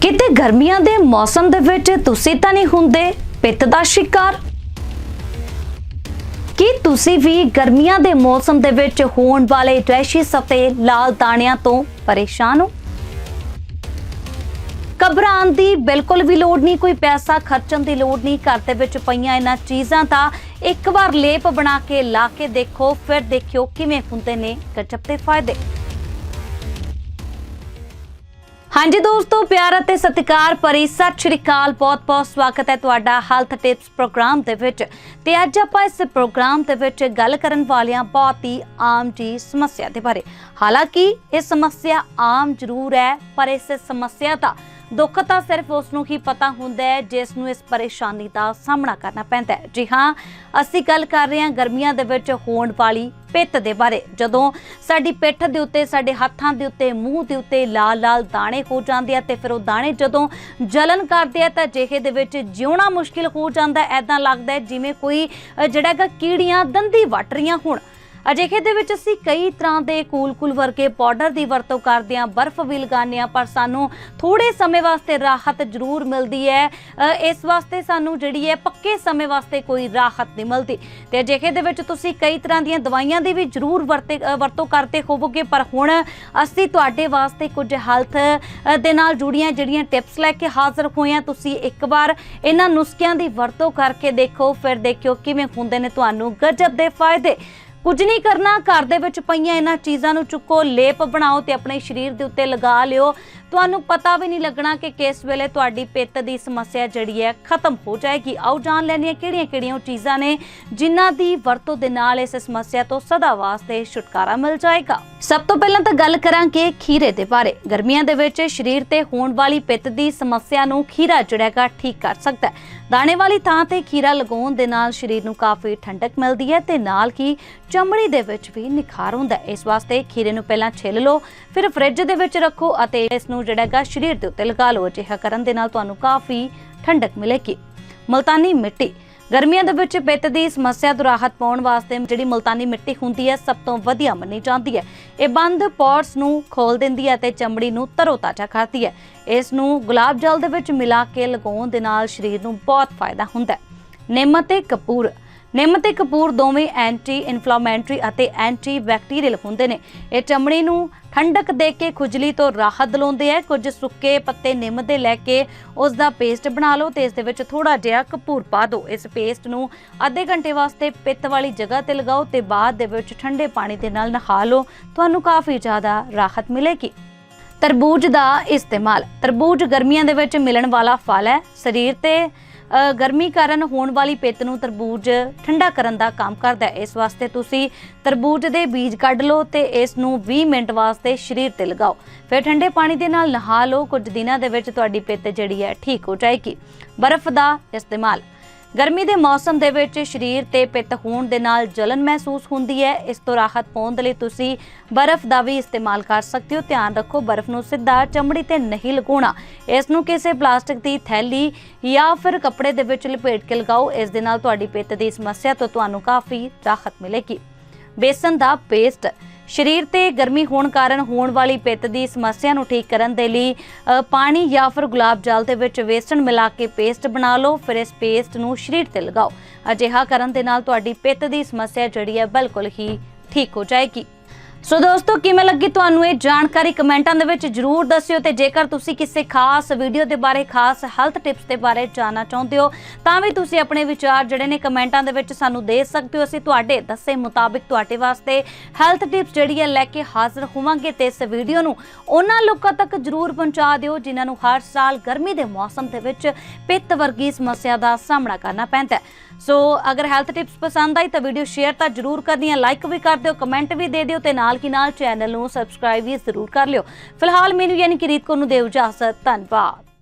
ਕਿਤੇ ਗਰਮੀਆਂ ਦੇ ਮੌਸਮ ਦੇ ਵਿੱਚ ਤੁਸੀਂ ਤਾਂ ਨਹੀਂ ਹੁੰਦੇ, ਪਿੱਤ ਦਾ ਸ਼ਿਕਾਰ? ਕੀ ਤੁਸੀਂ ਵੀ ਗਰਮੀਆਂ ਦੇ ਮੌਸਮ ਦੇ ਵਿੱਚ ਹੋਣ ਵਾਲੇ ਰੈਸ਼ਿਸ ਅਤੇ ਲਾਲ ਦਾਣਿਆਂ ਤੋਂ ਪਰੇਸ਼ਾਨ ਹੋ? ਘਬਰਾਉਣ ਦੀ ਬਿਲਕੁਲ ਵੀ ਲੋੜ ਨਹੀਂ, ਕੋਈ ਪੈਸਾ ਖਰਚਣ ਦੀ ਲੋੜ ਨਹੀਂ, ਘਰ ਦੇ ਵਿੱਚ ਪਈਆਂ ਇਹਨਾਂ ਚੀਜ਼ਾਂ ਦਾ ਇੱਕ ਵਾਰ ਲੇਪ ਬਣਾ ਕੇ ਲਾ ਕੇ ਦੇਖੋ, ਫਿਰ ਦੇਖਿਓ ਕਿਵੇਂ ਹੁੰਦੇ ਨੇ ਗਜਬ ਦੇ ਫਾਇਦੇ। ਹਾਂਜੀ ਦੋਸਤੋ, ਪਿਆਰ ਅਤੇ ਸਤਿਕਾਰ ਭਰੀ ਸਤਿ ਸ਼੍ਰੀ ਅਕਾਲ। ਬਹੁਤ-ਬਹੁਤ ਸਵਾਗਤ ਹੈ ਤੁਹਾਡਾ ਹੈਲਥ ਟਿਪਸ ਪ੍ਰੋਗਰਾਮ ਦੇ ਵਿੱਚ। ਤੇ ਅੱਜ ਆਪਾਂ ਇਸ ਪ੍ਰੋਗਰਾਮ ਦੇ ਵਿੱਚ ਗੱਲ ਕਰਨ ਵਾਲਿਆਂ ਬਹੁਤ ਹੀ ਆਮ ਜੀ ਸਮੱਸਿਆ ਦੇ ਬਾਰੇ। ਹਾਲਾਂਕਿ ਇਹ ਸਮੱਸਿਆ ਆਮ ਜ਼ਰੂਰ ਹੈ, ਪਰ ਇਸ ਸਮੱਸਿਆ ਦਾ ਦੁੱਖ ਤਾਂ ਸਿਰਫ ਉਸ ਨੂੰ ਹੀ ਪਤਾ ਹੁੰਦਾ ਹੈ, ਜਿਸ ਨੂੰ ਇਸ ਪਰੇਸ਼ਾਨੀ ਦਾ ਸਾਹਮਣਾ ਕਰਨਾ ਪੈਂਦਾ ਹੈ। ਜੀ ਹਾਂ, ਅਸੀਂ ਗੱਲ ਕਰ ਰਹੇ ਹਾਂ ਗਰਮੀਆਂ ਦੇ ਵਿੱਚ ਹੋਣ ਵਾਲੀ ਪਿੱਤ ਦੇ ਬਾਰੇ। ਜਦੋਂ ਸਾਡੀ ਪਿੱਠ ਦੇ ਉੱਤੇ ਸਾਡੇ ਹੱਥਾਂ ਦੇ ਉੱਤੇ ਮੂੰਹ ਦੇ ਉੱਤੇ ਲਾਲ ਲਾਲ ਦਾਣੇ ਹੋ ਜਾਂਦੇ ਆ ਤੇ ਫਿਰ ਉਹ ਦਾਣੇ ਜਦੋਂ ਜਲਨ ਕਰਦੇ ਆ ਤਾਂ ਜਿਹੇ ਦੇ ਵਿੱਚ ਜਿਉਣਾ ਮੁਸ਼ਕਿਲ ਹੋ ਜਾਂਦਾ ਐਦਾਂ ਲੱਗਦਾ ਜਿਵੇਂ ਕੋਈ ਅ, ਜਿਹੜਾ ਹੈਗਾ ਕੀੜੀਆਂ ਦੰਦੀ ਵੱਟ ਰਹੀਆਂ ਹੋਣ। ਅਜਿਹੇ ਦੇ ਵਿੱਚ ਅਸੀਂ ਕਈ ਤਰ੍ਹਾਂ ਦੇ ਕੂਲ ਕੂਲ ਵਰਗੇ ਪਾਊਡਰ ਦੀ ਵਰਤੋਂ ਕਰਦੇ ਹਾਂ, ਬਰਫ਼ ਵੀ ਲਗਾਉਂਦੇ ਹਾਂ, ਪਰ ਸਾਨੂੰ ਥੋੜੇ ਸਮੇਂ ਵਾਸਤੇ ਰਾਹਤ ਜ਼ਰੂਰ ਮਿਲਦੀ ਹੈ। ਇਸ ਵਾਸਤੇ ਸਾਨੂੰ ਜਿਹੜੀ ਹੈ ਪੱਕੇ ਸਮੇਂ ਵਾਸਤੇ ਕੋਈ ਰਾਹਤ ਨਹੀਂ ਮਿਲਦੀ। ਤੇ ਅਜਿਹੇ ਦੇ ਵਿੱਚ ਤੁਸੀਂ ਕਈ ਤਰ੍ਹਾਂ ਦੀਆਂ ਦਵਾਈਆਂ ਦੀ ਵੀ ਜ਼ਰੂਰ ਵਰਤੇ ਵਰਤੋਂ ਕਰਦੇ ਹੋਵੋਗੇ, ਪਰ ਹੁਣ ਅਸੀਂ ਤੁਹਾਡੇ ਵਾਸਤੇ ਕੁਝ ਹੈਲਥ ਦੇ ਨਾਲ ਜੁੜੀਆਂ ਜਿਹੜੀਆਂ ਟਿਪਸ ਲੈ ਕੇ ਹਾਜ਼ਰ ਹੋਏ ਹਾਂ, ਤੁਸੀਂ ਇੱਕ ਵਾਰ ਇਹਨਾਂ ਨੁਸਖਿਆਂ ਦੀ ਵਰਤੋਂ ਕਰਕੇ ਦੇਖੋ, ਫਿਰ ਦੇਖਿਓ ਕਿਵੇਂ ਹੁੰਦੇ ਨੇ ਤੁਹਾਨੂੰ ਗਜਬ ਦੇ ਫਾਇਦੇ। ਕੁਝ ਨਹੀਂ ਕਰਨਾ, ਘਰ ਦੇ ਵਿੱਚ ਪਈਆਂ ਇਹਨਾਂ ਚੀਜ਼ਾਂ ਨੂੰ ਚੁੱਕੋ, ਲੇਪ ਬਣਾਓ ਤੇ ਆਪਣੇ ਸਰੀਰ ਦੇ ਉੱਤੇ ਲਗਾ ਲਿਓ। ਤੁਹਾਨੂੰ ਪਤਾ ਵੀ ਨਹੀਂ ਲੱਗਣਾ ਕਿ ਕਿਸ ਵੇਲੇ ਤੁਹਾਡੀ ਪਿੱਤ ਦੀ ਸਮੱਸਿਆ ਜਿਹੜੀ ਹੈ ਖਤਮ ਹੋ ਜਾਏਗੀ। ਆਓ ਜਾਣ ਲੈਂਦੇ ਹਾਂ ਕਿਹੜੀਆਂ-ਕਿਹੜੀਆਂ ਉਹ ਚੀਜ਼ਾਂ ਨੇ ਜਿਨ੍ਹਾਂ ਦੀ ਵਰਤੋਂ ਦੇ ਨਾਲ ਇਸ ਸਮੱਸਿਆ ਤੋਂ ਸਦਾ ਵਾਸਤੇ ਛੁਟਕਾਰਾ ਮਿਲ ਜਾਏਗਾ। ਸਭ ਤੋਂ ਪਹਿਲਾਂ ਤਾਂ ਗੱਲ ਕਰਾਂਗੇ ਖੀਰੇ ਦੇ ਬਾਰੇ। ਗਰਮੀਆਂ ਦੇ ਵਿੱਚ ਸਰੀਰ ਤੇ ਹੋਣ ਵਾਲੀ ਪਿੱਤ ਦੀ ਸਮੱਸਿਆ ਨੂੰ ਖੀਰਾ ਜਿਹੜਾਗਾ ਠੀਕ ਕਰ ਸਕਦਾ ਹੈ। ਦਾਣੇ ਵਾਲੀ ਥਾਂ ਤੇ ਖੀਰਾ ਲਗਾਉਣ ਦੇ ਨਾਲ ਸਰੀਰ ਨੂੰ ਕਾਫੀ ਠੰਡਕ ਮਿਲਦੀ ਹੈ ਤੇ ਨਾਲ ਹੀ ਚਮੜੀ ਦੇ ਵਿੱਚ ਵੀ ਨਿਖਾਰ ਹੁੰਦਾ ਹੈ। ਇਸ ਵਾਸਤੇ ਖੀਰੇ ਨੂੰ ਪਹਿਲਾਂ ਛਿੱਲ ਲਓ, ਫਿਰ ਫ੍ਰਿਜ ਦੇ ਵਿੱਚ ਰੱਖੋ ਅਤੇ ਇਸ ਨੂੰ ਜਿਹੜਾ ਹੈਗਾ ਸਰੀਰ ਦੇ ਉੱਤੇ ਲਗਾ ਲਓ। ਅਜਿਹਾ ਕਰਨ ਦੇ ਨਾਲ ਤੁਹਾਨੂੰ ਕਾਫੀ ਠੰਡਕ ਮਿਲੇਗੀ। ਮਲਤਾਨੀ ਮਿੱਟੀ। ਗਰਮੀਆਂ ਦੇ ਵਿੱਚ ਪਿੱਤ ਦੀ ਸਮੱਸਿਆ ਤੋਂ ਰਾਹਤ ਪਾਉਣ ਵਾਸਤੇ ਜਿਹੜੀ ਮਲਤਾਨੀ ਮਿੱਟੀ ਹੁੰਦੀ ਹੈ, ਸਭ ਤੋਂ ਵਧੀਆ ਮੰਨੀ ਜਾਂਦੀ ਹੈ। ਇਹ ਬੰਦ ਪੋਰਸ ਨੂੰ ਖੋਲ ਦਿੰਦੀ ਹੈ ਤੇ ਚਮੜੀ ਨੂੰ ਤਰੋਤਾਜ਼ਾ ਕਰਦੀ ਹੈ। ਇਸ ਨੂੰ ਗੁਲਾਬ ਜਲ ਦੇ ਵਿੱਚ ਮਿਲਾ ਕੇ ਲਗਾਉਣ ਦੇ ਨਾਲ ਸਰੀਰ ਨੂੰ ਬਹੁਤ ਫਾਇਦਾ ਹੁੰਦਾ ਹੈ। ਨਿੰਮ ਤੇ ਕਪੂਰ ਨਿੰਮ ਤੇ ਕਪੂਰ ਦੋਵੇਂ ਐਂਟੀ ਇਨਫਲਾਮੇਟਰੀ ਅਤੇ ਐਂਟੀ ਬੈਕਟੀਰੀਅਲ ਹੁੰਦੇ ਨੇ। ਇਹ ਚਮੜੀ ਨੂੰ ਠੰਡਕ ਦੇ ਕੇ ਖੁਜਲੀ ਤੋਂ ਰਾਹਤ ਦਿਲਾਉਂਦੇ ਆ। ਕੁਝ ਸੁੱਕੇ ਪੱਤੇ ਨਿੰਮ ਦੇ ਲੈ ਕੇ ਉਸ ਦਾ ਪੇਸਟ ਬਣਾ ਲਓ ਤੇ ਇਸ ਦੇ ਵਿੱਚ ਥੋੜਾ ਜਿਹਾ ਕਪੂਰ ਪਾ ਦਿਓ। ਇਸ ਪੇਸਟ ਨੂੰ ਅੱਧੇ ਘੰਟੇ ਵਾਸਤੇ ਪਿੱਤ ਵਾਲੀ ਜਗ੍ਹਾ ਤੇ ਲਗਾਓ ਤੇ ਬਾਅਦ ਦੇ ਵਿੱਚ ਠੰਡੇ ਪਾਣੀ ਦੇ ਨਾਲ ਨਹਾ ਲਓ। ਤੁਹਾਨੂੰ ਕਾਫੀ ਜ਼ਿਆਦਾ ਰਾਹਤ ਮਿਲੇਗੀ। ਤਰਬੂਜ ਦਾ ਇਸਤੇਮਾਲ। ਤਰਬੂਜ ਗਰਮੀਆਂ ਦੇ ਵਿੱਚ ਮਿਲਣ ਵਾਲਾ ਫਲ ਹੈ। ਸਰੀਰ ਤੇ ਗਰਮੀ ਕਾਰਨ ਹੋਣ ਵਾਲੀ ਪਿੱਤ ਨੂੰ ਤਰਬੂਜ ਠੰਡਾ ਕਰਨ ਦਾ ਕੰਮ ਕਰਦਾ ਹੈ। ਇਸ ਵਾਸਤੇ ਤੁਸੀਂ ਤਰਬੂਜ ਦੇ ਬੀਜ ਕੱਢ ਲਓ ਤੇ ਇਸ ਨੂੰ 20 ਮਿੰਟ ਵਾਸਤੇ ਸਰੀਰ ਤੇ ਲਗਾਓ। ਫਿਰ ਠੰਡੇ ਪਾਣੀ ਦੇ ਨਾਲ ਨਹਾ ਲਓ। ਕੁਝ ਦਿਨਾਂ ਦੇ ਵਿੱਚ ਤੁਹਾਡੀ ਪਿੱਤ ਜਿਹੜੀ ਹੈ ਠੀਕ ਹੋ ਜਾਏਗੀ। ਬਰਫ਼ ਦਾ ਇਸਤੇਮਾਲ। ਗਰਮੀ ਦੇ ਮੌਸਮ ਦੇ ਵਿੱਚ ਸਰੀਰ ਤੇ ਪਿੱਤ ਹੋਣ ਦੇ ਨਾਲ ਜਲਨ ਮਹਿਸੂਸ ਹੁੰਦੀ ਹੈ। ਇਸ ਤੋਂ ਰਾਹਤ ਪਾਉਣ ਦੇ ਲਈ ਤੁਸੀਂ ਬਰਫ਼ ਦਾ ਵੀ ਇਸਤੇਮਾਲ ਕਰ ਸਕਦੇ ਹੋ। ਧਿਆਨ ਰੱਖੋ, ਬਰਫ਼ ਨੂੰ ਸਿੱਧਾ ਚਮੜੀ ਤੇ ਨਹੀਂ ਲਗਾਉਣਾ। ਇਸ ਨੂੰ ਕਿਸੇ ਪਲਾਸਟਿਕ ਦੀ ਥੈਲੀ ਜਾਂ ਫਿਰ ਕੱਪੜੇ ਦੇ ਵਿੱਚ ਲਪੇਟ ਕੇ ਲਗਾਓ। ਇਸ ਦੇ ਨਾਲ ਤੁਹਾਡੀ ਪਿੱਤ ਦੀ ਸਮੱਸਿਆ ਤੋਂ ਤੁਹਾਨੂੰ ਕਾਫੀ ਰਾਹਤ ਮਿਲੇਗੀ। ਬੇਸਨ ਦਾ ਪੇਸਟ ਸਰੀਰ ਤੇ ਗਰਮੀ ਹੋਣ ਕਾਰਨ ਹੋਣ ਵਾਲੀ ਪਿੱਤ ਦੀ ਸਮੱਸਿਆ ਨੂੰ ਠੀਕ ਕਰਨ ਦੇ ਲਈ ਪਾਣੀ ਜਾਂ ਫਿਰ ਗੁਲਾਬ ਜਲ ਦੇ ਵਿੱਚ ਵੇਸਣ ਮਿਲਾ ਕੇ ਪੇਸਟ ਬਣਾ ਲਓ, ਫਿਰ ਇਸ ਪੇਸਟ ਨੂੰ ਸਰੀਰ ਤੇ ਲਗਾਓ। ਅਜਿਹਾ ਕਰਨ ਦੇ ਨਾਲ ਤੁਹਾਡੀ ਪਿੱਤ ਦੀ ਸਮੱਸਿਆ ਜਿਹੜੀ ਹੈ ਬਿਲਕੁਲ ਹੀ ਠੀਕ ਹੋ ਜਾਏਗੀ। ਸੋ ਦੋਸਤੋ, ਕਿਵੇਂ ਲੱਗੀ ਤੁਹਾਨੂੰ ਇਹ ਜਾਣਕਾਰੀ? ਕਮੈਂਟਾਂ ਦੇ ਵਿੱਚ ਜਰੂਰ ਦੱਸਿਓ ਤੇ ਜੇਕਰ ਤੁਸੀਂ ਕਿਸੇ ਖਾਸ ਵੀਡੀਓ ਦੇ ਬਾਰੇ, ਖਾਸ ਹੈਲਥ ਟਿਪਸ ਦੇ ਬਾਰੇ ਜਾਣਨਾ ਚਾਹੁੰਦੇ ਹੋ, ਤਾਂ ਵੀ ਤੁਸੀਂ ਆਪਣੇ ਵਿਚਾਰ ਜਿਹੜੇ ਨੇ ਕਮੈਂਟਾਂ ਦੇ ਵਿੱਚ ਸਾਨੂੰ ਦੇ ਸਕਦੇ ਹੋ। ਅਸੀਂ ਤੁਹਾਡੇ ਦੱਸੇ ਮੁਤਾਬਿਕ ਤੁਹਾਡੇ ਵਾਸਤੇ ਹੈਲਥ ਟਿਪਸ ਜਿਹੜੀ ਹੈ ਲੈ ਕੇ ਹਾਜ਼ਰ ਹੋਵਾਂਗੇ ਤੇ ਇਸ ਵੀਡੀਓ ਨੂੰ ਉਹਨਾਂ ਲੋਕਾਂ ਤੱਕ ਜਰੂਰ ਪਹੁੰਚਾ ਦਿਓ, ਜਿਨ੍ਹਾਂ ਨੂੰ ਹਰ ਸਾਲ ਗਰਮੀ ਦੇ ਮੌਸਮ ਦੇ ਵਿੱਚ ਪਿੱਤ ਵਰਗੀ ਸਮੱਸਿਆ ਦਾ ਸਾਹਮਣਾ ਕਰਨਾ ਪੈਂਦਾ ਹੈ। ਸੋ ਅਗਰ ਹੈਲਥ ਟਿਪਸ ਪਸੰਦ ਆਈ ਤਾਂ ਵੀਡੀਓ ਸ਼ੇਅਰ ਤਾਂ ਜਰੂਰ ਕਰਨੀ ਹੈ ਲਾਈਕ ਵੀ ਕਰ ਦਿਓ ਕਮੈਂਟ ਵੀ ਦੇ ਦਿਓ ਤੇ ਨਾਲ ਕੀ ਨਾਲ ਚੈਨਲ ਨੂੰ ਸਬਸਕ੍ਰਾਈਬ ਵੀ ਜ਼ਰੂਰ ਕਰ ਲਿਓ। ਫਿਲਹਾਲ ਮੈਨੂੰ ਯਾਨੀ ਕਿ ਰੀਤ ਕੋ ਨੂੰ ਦੇਵ ਇਜਾਜ਼ਤ, ਧੰਨਵਾਦ।